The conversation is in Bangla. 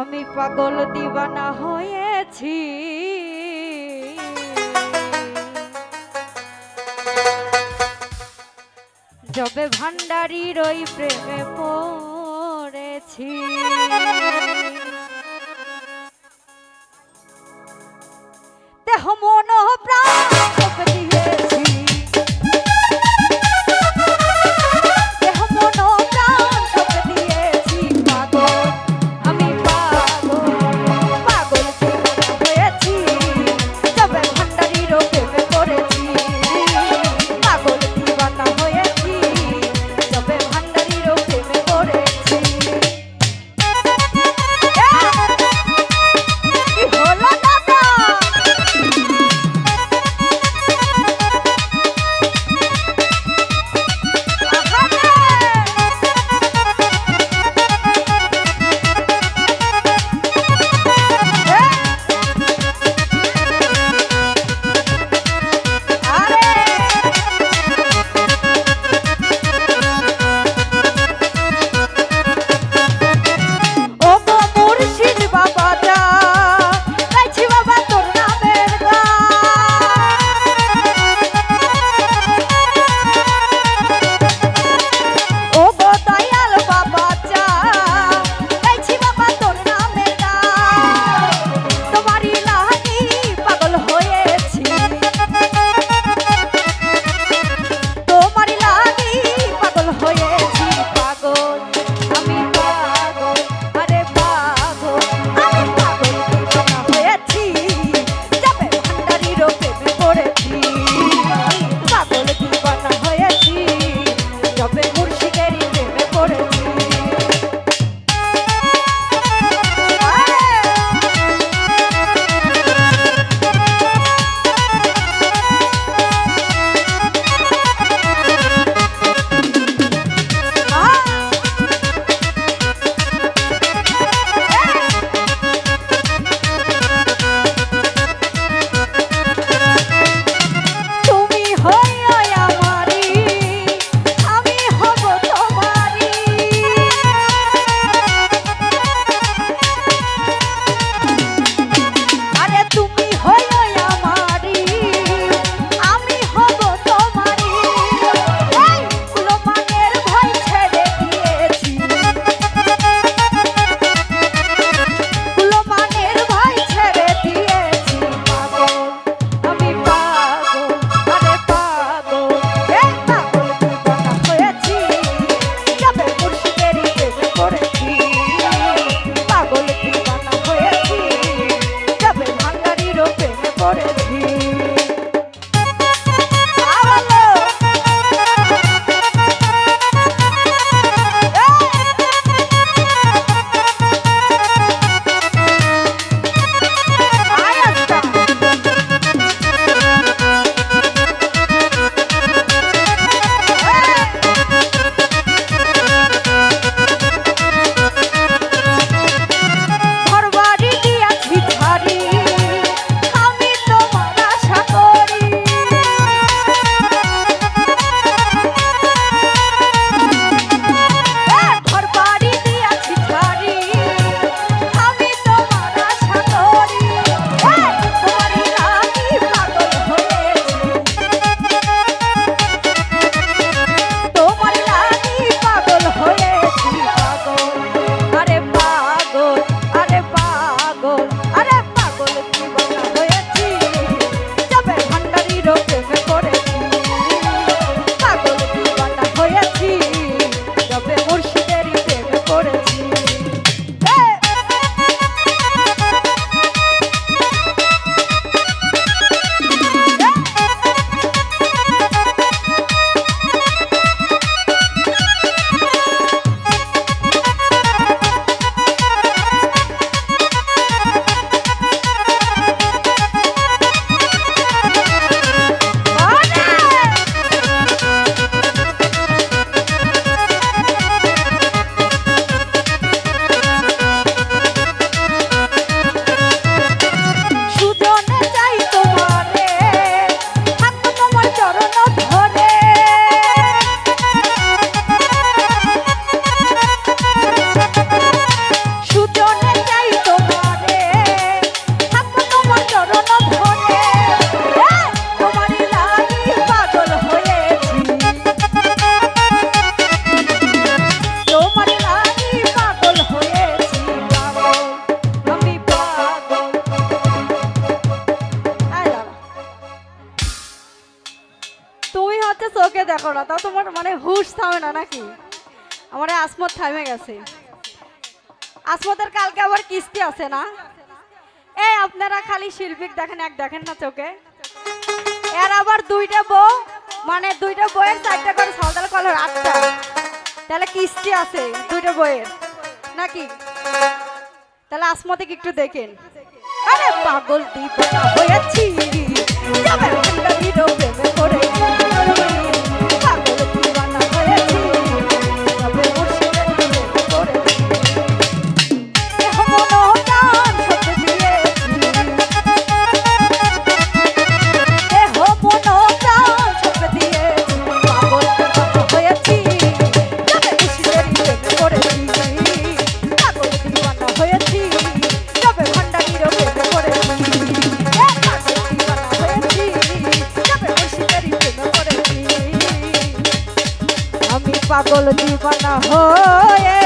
আমি পাগল দিবানা হয়েছি। যবে ভান্ডারির ওই প্রেমে পড়েছি। না, তাও তোমার মানে হুশ থামে না নাকি? আমার আসমত থামে গেছে। আসমতের কালকে আবার কিস্তি আছে না? এই আপনারা খালি শিল্পীক দেখেন, এক দেখেন না চোখে। এর আবার দুইটা বউ মানে দুইটা বইয়ের চারটা করে সাঁওতাল কলর আটটা। তাহলে কিস্তি আছে দুইটা বইয়ের নাকি? তাহলে আসমতিকে একটু দেখেন। আরে পাগল দিবনা হয়েছি। পাগল দিবানা হয়েছি